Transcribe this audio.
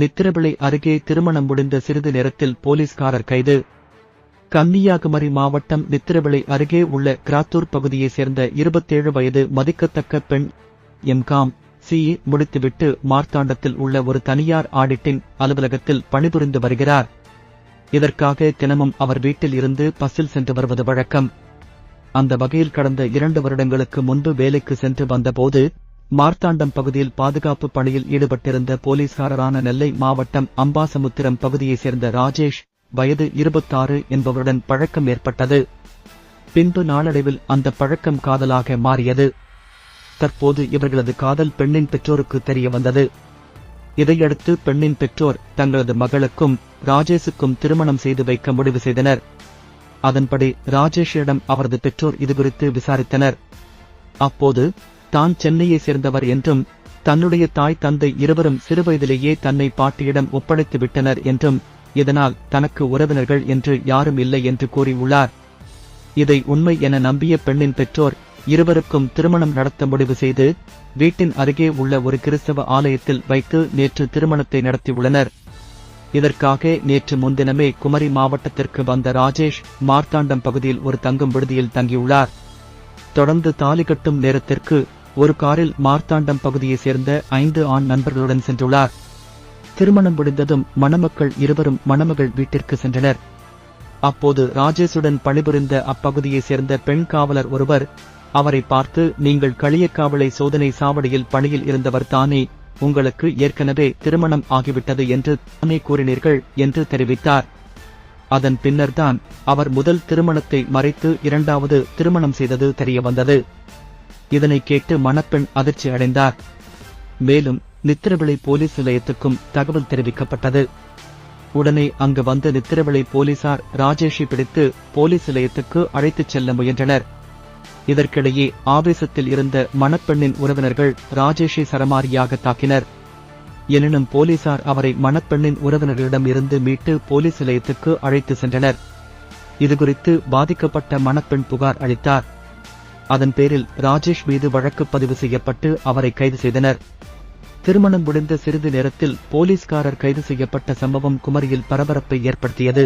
நித்திரவிளை அருகே திருமணம் முடிந்த சிறிது நேரத்தில் போலீஸ்காரர் கைது. கன்னியாகுமரி மாவட்டம் நித்திரவிளை அருகே உள்ள கிராத்தூர் பகுதியைச் சேர்ந்த இருபத்தேழு வயது மதிக்கத்தக்க பெண் எம்காம் சிஇ முடித்துவிட்டு மார்த்தாண்டத்தில் உள்ள ஒரு தனியார் ஆடிட்டிங் அலுவலகத்தில் பணிபுரிந்து வருகிறார். இதற்காக தினமும் அவர் வீட்டில் இருந்து பஸ்ஸில் சென்று வருவது வழக்கம். அந்த வகையில் கடந்த இரண்டு வருடங்களுக்கு முன்பு வேலைக்கு சென்று வந்தபோது மார்த்தாண்டம் பகுதியில் பாதுகாப்பு பணியில் ஈடுபட்டிருந்த போலீஸ்காரரான நெல்லை மாவட்டம் அம்பாசமுத்திரம் பகுதியைச் சேர்ந்த ராஜேஷ் வயது இருபத்தாறு என்பவருடன் பழக்கம் ஏற்பட்டது. பின்பு நாளடைவில் அந்த பழக்கம் காதலாக மாறியது. தற்போது இவர்களது காதல் பெண்ணின் பெற்றோருக்கு தெரிய வந்தது. இதையடுத்து பெண்ணின் பெற்றோர் தங்களது மகளுக்கும் ராஜேஷுக்கும் திருமணம் செய்து வைக்க முடிவு செய்தனர். அதன்படி ராஜேஷிடம் அவரது பெற்றோர் இதுகுறித்து விசாரித்தனர். அப்போது தான் சென்னையை சேர்ந்தவர் என்றும் தன்னுடைய தாய் தந்தை இருவரும் சிறுவயதிலேயே தன்னை பாட்டியிடம் ஒப்படைத்து விட்டனர் என்றும் இதனால் தனக்கு உறவினர்கள் என்று யாரும் இல்லை என்று கூறியுள்ளார். இதை உண்மை என நம்பிய பெண்ணின் பெற்றோர் இருவருக்கும் திருமணம் நடத்த முடிவு செய்து வீட்டின் அருகே உள்ள ஒரு கிறிஸ்தவ ஆலயத்தில் வைத்து நேற்று திருமணத்தை நடத்தியுள்ளனர். இதற்காக நேற்று முன்தினமே குமரி மாவட்டத்திற்கு வந்த ராஜேஷ் மார்த்தாண்டம் பகுதியில் ஒரு தங்கும் விடுதியில் தங்கியுள்ளார். தொடர்ந்து தாலி கட்டும் நேரத்திற்கு ஒரு காரில் மார்த்தாண்டம் பகுதியைச் சேர்ந்த ஐந்து ஆண் நண்பர்களுடன் சென்றுள்ளார். திருமணம் முடிந்ததும் மணமக்கள் இருவரும் மணமகள் வீட்டிற்கு சென்றனர். அப்போது ராஜேஷுடன் பணிபுரிந்த அப்பகுதியைச் சேர்ந்த பெண் காவலர் ஒருவர் அவரை பார்த்து நீங்கள் களியக்காவலை சோதனை சாவடியில் பணியில் இருந்தவர் தானே உங்களுக்கு ஏற்கனவே திருமணம் ஆகிவிட்டது என்று தானே கூறினீர்கள் என்று தெரிவித்தார். அதன் பின்னர்தான் அவர் முதல் திருமணத்தை மறைத்து இரண்டாவது திருமணம் செய்தது தெரியவந்தது. இதனை கேட்டு மணப்பெண் அதிர்ச்சி அடைந்தார். மேலும் நித்திரவிளை போலீஸ் நிலையத்துக்கும் தகவல் தெரிவிக்கப்பட்டது. உடனே அங்கு வந்த நித்திரவிளை போலீசார் ராஜேஷை பிடித்து போலீஸ் நிலையத்துக்கு அழைத்துச் செல்ல முயன்றனர். இதற்கிடையே ஆவேசத்தில் இருந்த மணப்பெண்ணின் உறவினர்கள் ராஜேஷை சரமாரியாக தாக்கினர். எனினும் போலீசார் அவரை மணப்பெண்ணின் உறவினர்களிடம் இருந்து மீட்டு போலீஸ் நிலையத்துக்கு அழைத்து சென்றனர். இதுகுறித்து பாதிக்கப்பட்ட மணப்பெண் புகார் அளித்தார். அதன் பேரில் ராஜேஷ் மீது வழக்கு பதிவு செய்யப்பட்டு அவரை கைது செய்தனர். திருமணம் முடிந்த சிறிது நேரத்தில் போலீஸ்காரர் கைது செய்யப்பட்ட சம்பவம் குமரியில் பரபரப்பை ஏற்படுத்தியது.